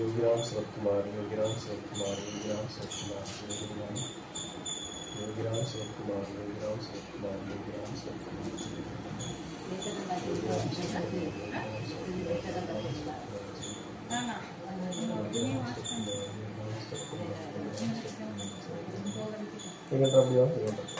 योगिराम शरद कुमार योगिराम शरद कुमार योगिराम शरद कुमार योगिराम योगिराम शरद कुमार योगिराम शरद कुमार योगिराम शरद कुमार योगीराम शरद कुमार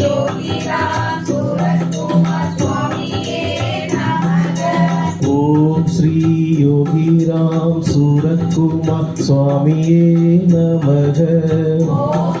யோகிராம் சூரத் குமார் சுவாமியே நமக ஓம் ஸ்ரீ யோகிராம் சூரத் குமார் சுவாமியே நமக ஓம்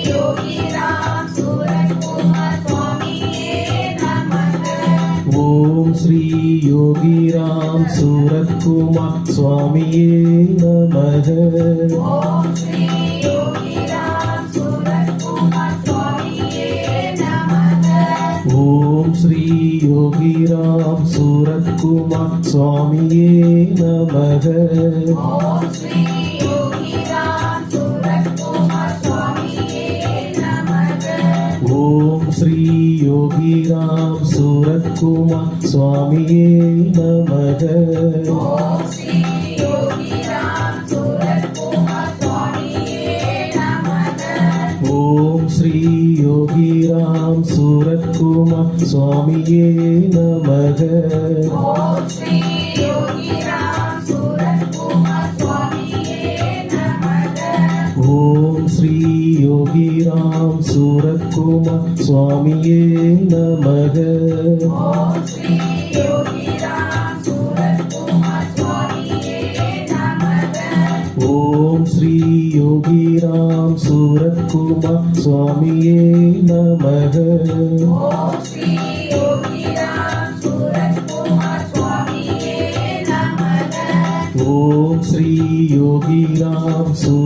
சூரத் குமார் சுவாமியே நமக. ஓம் ஸ்ரீ யோகிராம் சூரத் குமார் சுவாமியே நமக. ஓம் ஸ்ரீ யோகிராம் சூரத் குமார் சுவாமியே சூரக்குமார் சுவாமியே நமக. ஓம் ஸ்ரீ யோகிராம் சூரக்குமார் சுவாமியே நமக.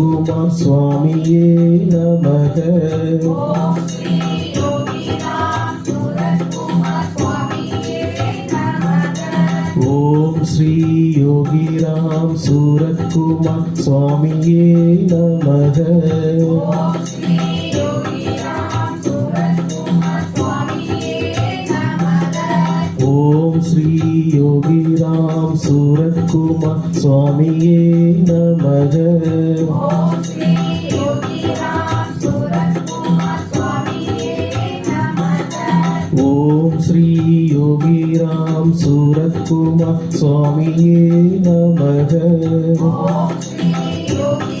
Surat Kumar Swami Namah Om Sri Yogi Ram Surat Kumar Swami Namah Om Sri Yogi Ram Surat Kumar Swami Namah Namah Swami Namah Om Sri Yogi Ram Surat Kumar Swami Namah Om Sri Yogi Ram Surat Namah Om Sri Yogi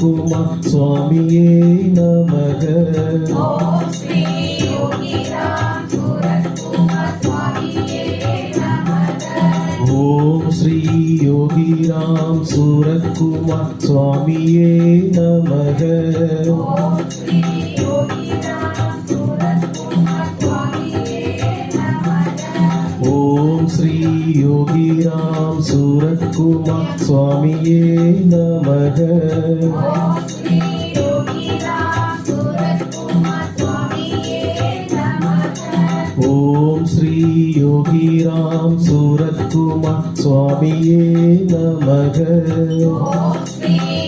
யோகிகுமா சுவாமியே நமக. ஓம் ஸ்ரீ யோகி ராம் சூரத்குமார் சுவாமியே நமக. ஓம் ஸ்ரீ யோகி ராம் சுவாமியே நமக. ஓம் ஸ்ரீ யோகி Ram Surat Kuma Swami namah. Om Sri Yogi Surat Kuma Swami Namaha Om Sri Yogi Surat Kuma Swami Namaha Om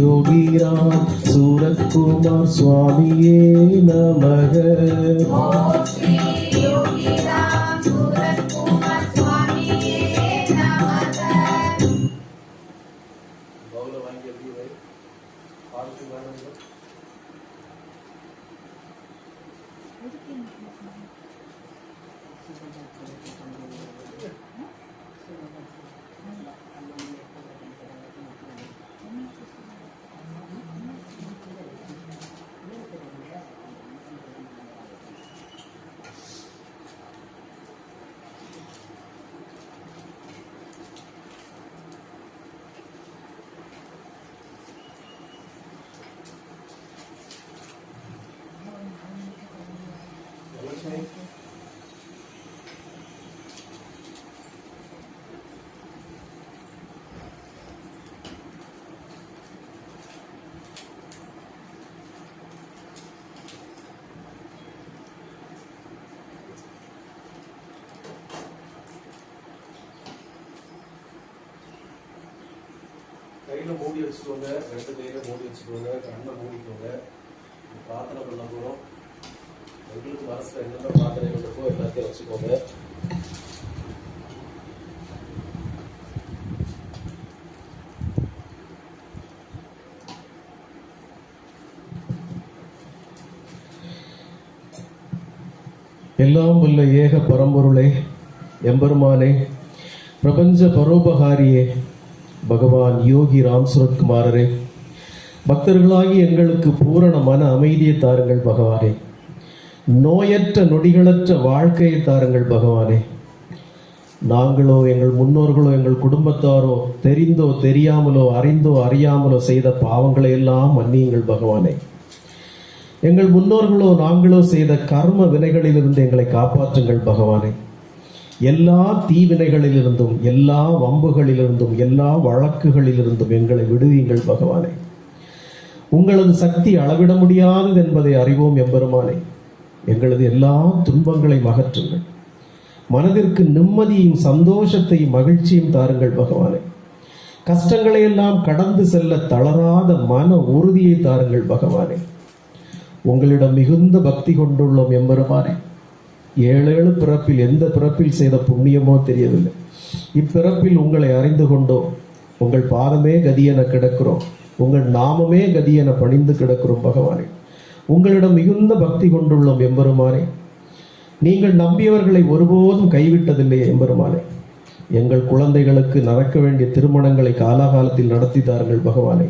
Yogiram Surat Kumar சுவாமியே நமக. கையில மூடி வச்சுக்கோங்க ரெண்டு கையில மூடி வச்சுக்கோங்க கண்ணை மூடிக்கோங்க. பிரார்த்தனை பண்ண போறோம். உங்களுக்கு மனசுல என்னென்ன பிரார்த்தனை இருக்கோ எல்லாத்தையும் வச்சுக்கோங்க. எல்லாம் உள்ள ஏக பரம்பொருளை எம்பெருமானே பிரபஞ்ச பரோபகாரியே பகவான் யோகி ராம் சுரத்குமாரரே பக்தர்களாகி எங்களுக்கு பூரண மன அமைதியை தாருங்கள் பகவானே. நோயற்ற நொடிகளற்ற வாழ்க்கையை தாருங்கள் பகவானே. நாங்களோ எங்கள் முன்னோர்களோ எங்கள் குடும்பத்தாரோ தெரிந்தோ தெரியாமலோ அறிந்தோ அறியாமலோ செய்த பாவங்களை எல்லாம் மன்னியுங்கள் பகவானே. எங்கள் முன்னோர்களோ நாங்களோ செய்த கர்ம வினைகளிலிருந்து எங்களை காப்பாற்றுங்கள் பகவானே. எல்லா தீவினைகளிலிருந்தும் எல்லா வம்புகளிலிருந்தும் எல்லா வழக்குகளிலிருந்தும் எங்களை விடுவீங்கள் பகவானே. உங்களது சக்தி அளவிட முடியாதது என்பதை அறிவோம் எம்பெருமானே. எங்களது எல்லா துன்பங்களையும் அகற்றுங்கள் மனதிற்கு நிம்மதியும் சந்தோஷத்தையும் மகிழ்ச்சியும் தாருங்கள் பகவானே. கஷ்டங்களை எல்லாம் கடந்து செல்ல தளராத மன உறுதியை தாருங்கள் பகவானே. உங்களிடம் மிகுந்த பக்தி கொண்டுள்ளோம் எம்பெருமானே. ஏழு ஏழு பிறப்பில் எந்த பிறப்பில் செய்த புண்ணியமோ தெரியவில்லை. இப்பிறப்பில் உங்களை அறிந்து கொண்டோம். உங்கள் பாதமே கதி என கிடக்கிறோம். உங்கள் நாமமே கதி என பணிந்து கிடக்கிறோம் பகவானே. உங்களிடம் மிகுந்த பக்தி கொண்டுள்ளோம் எம்பெருமானே. நீங்கள் நம்பியவர்களை ஒருபோதும் கைவிட்டதில்லை எம்பெருமானே. எங்கள் குழந்தைகளுக்கு நடக்க வேண்டிய திருமணங்களை காலாகாலத்தில் நடத்தி தாருங்கள் பகவானே.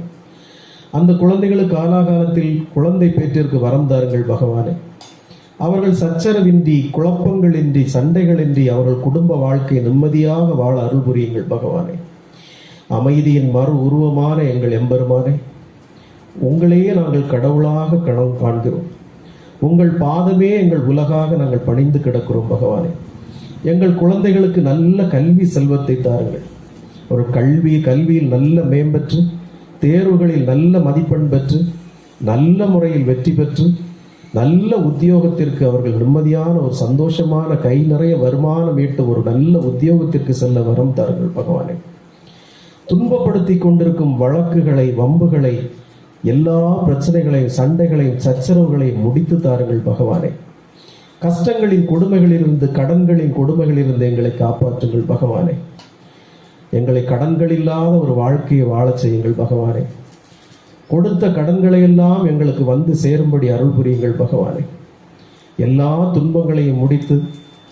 அந்த குழந்தைகளுக்கு காலாகாலத்தில் குழந்தை பேற்றிற்கு வரம் தாருங்கள் பகவானே. அவர்கள் சச்சரவின்றி குழப்பங்களின்றி சண்டைகளின்றி அவர்கள் குடும்ப வாழ்க்கை நிம்மதியாக வாழ அருள் புரியுங்கள் பகவானே. அமைதியின் மறு உருவமான எங்கள் எம்பெருமானே உங்களையே நாங்கள் கடவுளாக கனவு காண்கிறோம். உங்கள் பாதமே எங்கள் உலகாக நாங்கள் பணிந்து கிடக்கிறோம் பகவானே. எங்கள் குழந்தைகளுக்கு நல்ல கல்வி செல்வத்தை தாருங்கள். ஒரு கல்வி கல்வியில் நல்ல மேம்பெற்று தேர்வுகளில் நல்ல மதிப்பெண் பெற்று நல்ல முறையில் வெற்றி பெற்று நல்ல உத்தியோகத்திற்கு அவர்கள் நிம்மதியான ஒரு சந்தோஷமான கை நிறைய வருமானம் ஈட்டு ஒரு நல்ல உத்தியோகத்திற்கு செல்ல வரம் தாருங்கள் பகவானே. துன்பப்படுத்தி கொண்டிருக்கும் வழக்குகளை வம்புகளை எல்லா பிரச்சனைகளையும் சண்டைகளையும் சச்சரவுகளையும் முடித்து தாருங்கள் பகவானே. கஷ்டங்களின் கொடுமைகளிலிருந்து கடன்களின் கொடுமைகளிலிருந்து எங்களை காப்பாற்றுங்கள் பகவானே. எங்களை கடன்கள் இல்லாத ஒரு வாழ்க்கையை வாழச் செய்யுங்கள் பகவானே. கொடுத்த கடன்களை எல்லாம் எங்களுக்கு வந்து சேரும்படி அருள் புரியுங்கள் பகவானே. எல்லா துன்பங்களையும் முடித்து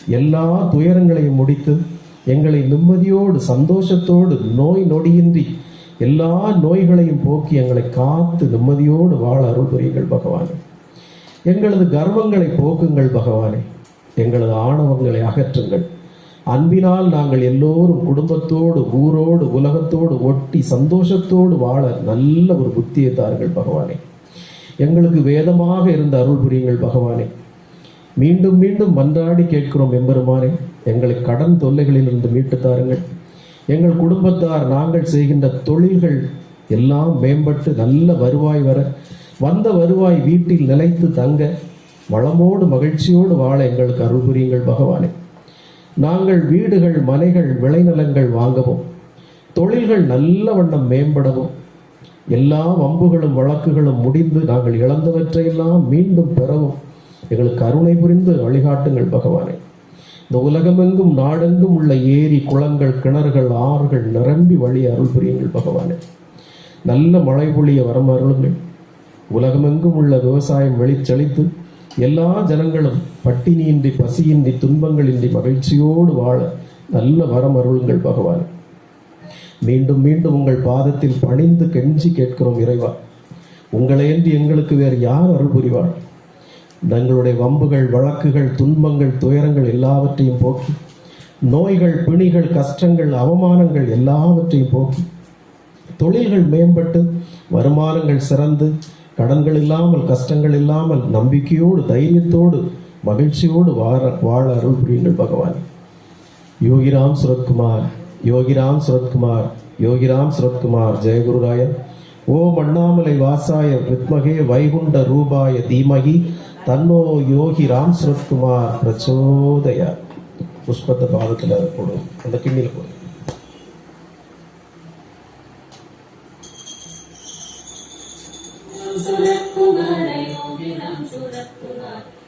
எல்லா துயரங்களையும் முடித்து எங்களை நிம்மதியோடு சந்தோஷத்தோடு நோய் நொடியின்றி எல்லா நோய்களையும் போக்கி எங்களை காத்து நிம்மதியோடு வாழ அருள் புரியுங்கள் பகவானே. எங்களது கர்வங்களை போக்குங்கள் பகவானே. எங்களது ஆணவங்களை அகற்றுங்கள். அன்பினால் நாங்கள் எல்லோரும் குடும்பத்தோடு ஊரோடு உலகத்தோடு ஒட்டி சந்தோஷத்தோடு வாழ நல்ல ஒரு புத்தியை தாருங்கள் பகவானே. எங்களுக்கு வேதமாக இருந்த அருள் புரியுங்கள் பகவானே. மீண்டும் மீண்டும் மன்றாடி கேட்கிறோம் எம்பெருமானே எங்களை கடன் தொல்லைகளிலிருந்து மீட்டு தாருங்கள். எங்கள் குடும்பத்தார் நாங்கள் செய்கின்ற தொழில்கள் எல்லாம் மேம்பட்டு நல்ல வருவாய் வர வந்த வருவாய் வீட்டில் நிலைத்து தங்க வளமோடு மகிழ்ச்சியோடு வாழ எங்களுக்கு அருள் புரியுங்கள் பகவானே. நாங்கள் வீடுகள் மலைகள் விளைநிலங்கள் வாங்கவும் தொழில்கள் நல்ல வண்ணம் மேம்படவும் எல்லா வம்புகளும் வழக்குகளும் முடிந்து நாங்கள் இழந்தவற்றையெல்லாம் மீண்டும் பெறவும் எங்களுக்கு கருணை புரிந்து வழிகாட்டுங்கள் பகவானே. இந்த உலகமெங்கும் நாடெங்கும் உள்ள ஏரி குளங்கள் கிணறுகள் ஆறுகள் நிரம்பி வழி அருள் புரியுங்கள் பகவானே. நல்ல மழை பொழிய வரம் அருளுங்கள். உலகமெங்கும் உள்ள விவசாயம் வெளிச்செழித்து எல்லா ஜனங்களும் பட்டினியின்றி பசியின்றி துன்பங்களின்றி மகிழ்ச்சியோடு வாழ நல்ல வரம் அருளுங்கள் பகவான். மீண்டும் மீண்டும் உங்கள் பாதத்தில் பணிந்து கெஞ்சி கேட்கிறோம் இறைவா. உங்களையன்றி எங்களுக்கு வேறு யார் அருள் புரிவார்? தங்களுடைய வம்புகள் வழக்குகள் துன்பங்கள் துயரங்கள் எல்லாவற்றையும் போக்கி நோய்கள் பிணிகள் கஷ்டங்கள் அவமானங்கள் எல்லாவற்றையும் போக்கி தொழில்கள் மேம்பட்டு வருமானங்கள் சிறந்து கடன்கள் இல்லாமல் கஷ்டங்கள் இல்லாமல் நம்பிக்கையோடு தைரியத்தோடு மகிழ்ச்சியோடு வாழ வாழ அருள் புரியுங்கள் பகவான். யோகிராம் சுரத்குமார் யோகிராம் சுரத்குமார் யோகிராம் சுரத்குமார் ஜெயகுருராய ஓம் அண்ணாமலை வாசாய வித்மகே வைகுண்ட ரூபாய தீமகி தன்னோ யோகி ராம் சுரத்குமார் பிரச்சோதய. புஷ்பத்த பாதத்தில் போடும் அந்த கிண்ணியில் போடும் சுரத்குமார் யோகி ராம் சுரத்குமார். सूरत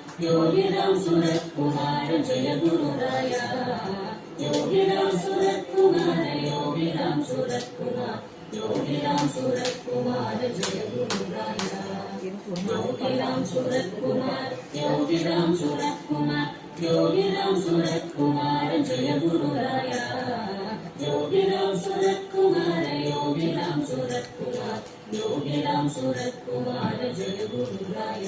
യോഗ്യതാം സുരകുമാരൻ ജയഗുരുനായ യോഗ്യതാം സുരകുമാര യോഗ്യതാം സുരകുമാർ യോഗ്യതാം സുരകുമാര ജയഗുരുനായ യോഗ്യതാം സുരകുമാർ യോഗ്യതാം സുരകുമാർ യോഗ്യതാം സുരകുമാരൻ ജയഗുരുനായ യോഗ്യതാം സുരകുമാര യോഗ്യതാം സുരകുമാർ യോഗ്യതാം സുരകുമാര ജയഗുരുനായ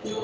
எப்படி